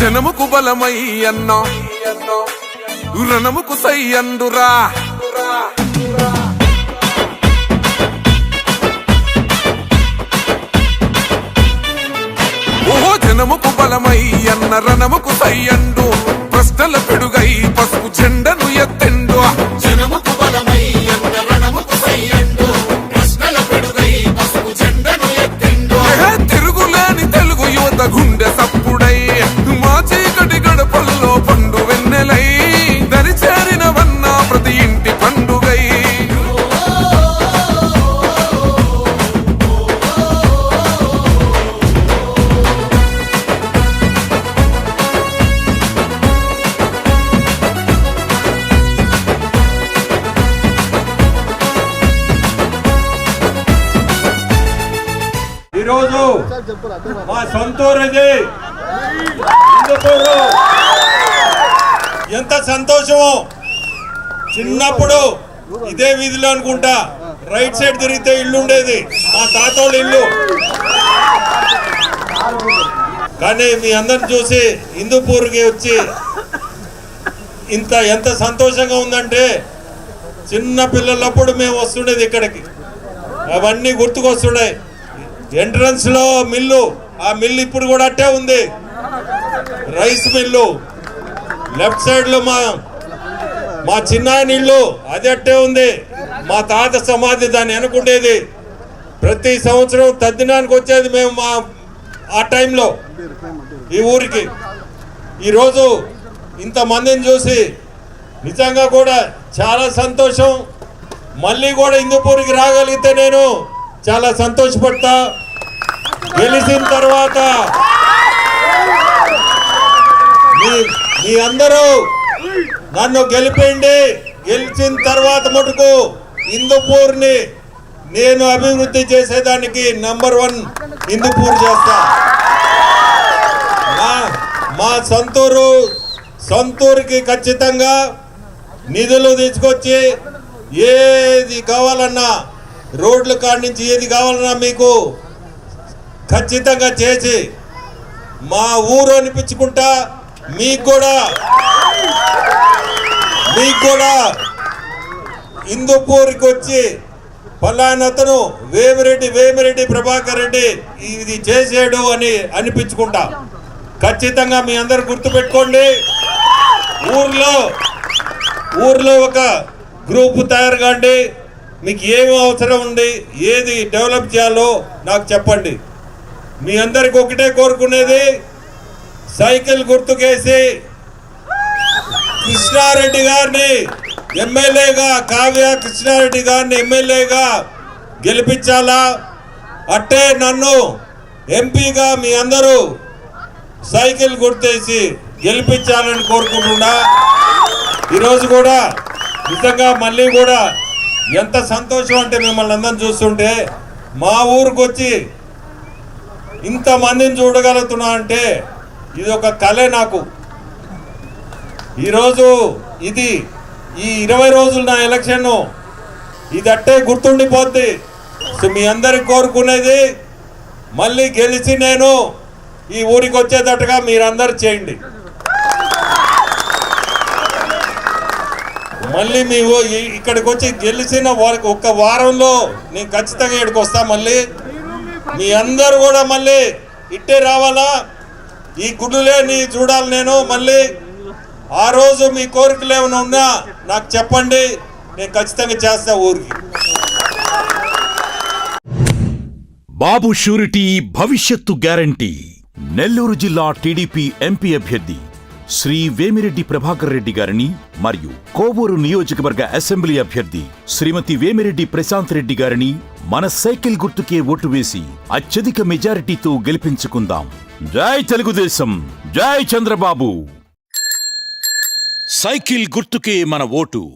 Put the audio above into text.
జనముకు బలమై అన్నా. రణముకు సై అందురా ఓహో జనముకు బలమై అన్న రణముకు సై అండు ప్రశ్నల పిడుగై ఈరోజు మా సొంతూరు ఎంత సంతోషమో. చిన్నప్పుడు ఇదే వీధిలో అనుకుంటా రైట్ సైడ్ తిరిగితే ఇల్లు ఉండేది. మా తాతోళ్ళ ఇల్లు. కానీ మీ అందరిని చూసి హిందూపూర్కి వచ్చి ఇంత ఎంత సంతోషంగా ఉందంటే చిన్న పిల్లలప్పుడు మేము వస్తుండేది ఇక్కడికి. అవన్నీ గుర్తుకొస్తున్నాయి ఎంట్రన్స్లో మిల్లు ఆ మిల్లు ఇప్పుడు కూడా అట్టే ఉంది. Rice mill. లెఫ్ట్ సైడ్లో మా మా చిన్నాయన ఇల్లు అది అట్టే ఉంది. మా తాత సమాధి దాన్ని అనుకుండేది. ప్రతి సంవత్సరం తద్దినానికి వచ్చేది మేము మా ఆ టైంలో ఈ ఊరికి. ఈరోజు ఇంతమందిని చూసి నిజంగా కూడా చాలా సంతోషం. మళ్ళీ కూడా హిందూపూర్కి రాగలిగితే నేను చాలా సంతోషపడతా. గెలిచిన తర్వాత మీ మీ అందరూ నన్ను గెలిపేయండి గెలిచిన తర్వాత మటుకు హిందూపూర్ని నేను అభివృద్ధి చేసేదానికి నంబర్ వన్ హిందూపూర్ చేస్తా. మా మా సొంతూరు సొంతూరుకి ఖచ్చితంగా నిధులు తీసుకొచ్చి ఏది కావాలన్నా రోడ్ల కాడి నుంచి ఏది కావాలన్నా మీకు ఖచ్చితంగా చేసి మా ఊరు అనిపించుకుంటా మీకు కూడా. మీకు కూడా. హిందూపూర్కి వచ్చి పలానతను వేమిరెడ్డి వేమిరెడ్డి ప్రభాకర్ రెడ్డి ఇది చేసాడు అని అనిపించుకుంటా. ఖచ్చితంగా మీ అందరు గుర్తుపెట్టుకోండి. ఊర్లో ఊర్లో ఒక గ్రూప్ తయారు కాండి మీకు ఏమి అవసరం ఉంది ఏది డెవలప్ చేయాలో నాకు చెప్పండి. మీ అందరికి ఒకటే కోరుకునేది సైకిల్ గుర్తుకేసి కృష్ణారెడ్డి గారిని ఎమ్మెల్యేగా కావ్య కృష్ణారెడ్డి గారిని ఎమ్మెల్యేగా గెలిపించాలా? అట్టే నన్ను ఎంపీగా మీ అందరూ సైకిల్ గుర్తేసి గెలిపించాలని కోరుకుంటున్నా. ఈరోజు కూడా నిజంగా మళ్ళీ కూడా ఎంత సంతోషం అంటే మిమ్మల్ని అందరం చూస్తుంటే మా ఊరికి వచ్చి ఇంతమందిని చూడగలుగుతున్నా అంటే ఇది ఒక కళే నాకు. ఈరోజు ఇది ఈ ఇరవై రోజులు నా ఎలక్షన్ ఇది అట్టే గుర్తుండిపోద్ది. సో మీ అందరికి కోరుకునేది మళ్ళీ గెలిచి నేను ఈ ఊరికి వచ్చేటట్టుగా మీరందరూ చేయండి. మళ్ళీ మీ ఇక్కడికి వచ్చి గెలిచిన వా- ఒక్క వారంలో నేను ఖచ్చితంగా ఇక్కడికి వస్తా మళ్ళీ. మీ అందరూ కూడా మళ్ళీ ఇట్టే రావాలా? ఈ గుడ్డులేని చూడాలి నేను మళ్ళీ. ఆ రోజు మీ కోరికలు ఏమైనా ఉన్నా నాకు చెప్పండి. నేను ఖచ్చితంగా చేస్తా ఊరికి. బాబు షూరిటీ భవిష్యత్తు గ్యారంటీ. నెల్లూరు జిల్లా టీడీపీ ఎంపీ అభ్యర్థి శ్రీ వేమిరెడ్డి ప్రభాకర్ రెడ్డి గారిని మరియు కోవూరు నియోజకవర్గ అసెంబ్లీ అభ్యర్థి శ్రీమతి వేమిరెడ్డి ప్రశాంత్ రెడ్డి గారిని మన సైకిల్ గుర్తుకే ఓటు వేసి అత్యధిక మెజారిటీతో గెలిపించుకుందాం. జై తెలుగుదేశం జై చంద్రబాబు. సైకిల్ గుర్తుకే మన ఓటు.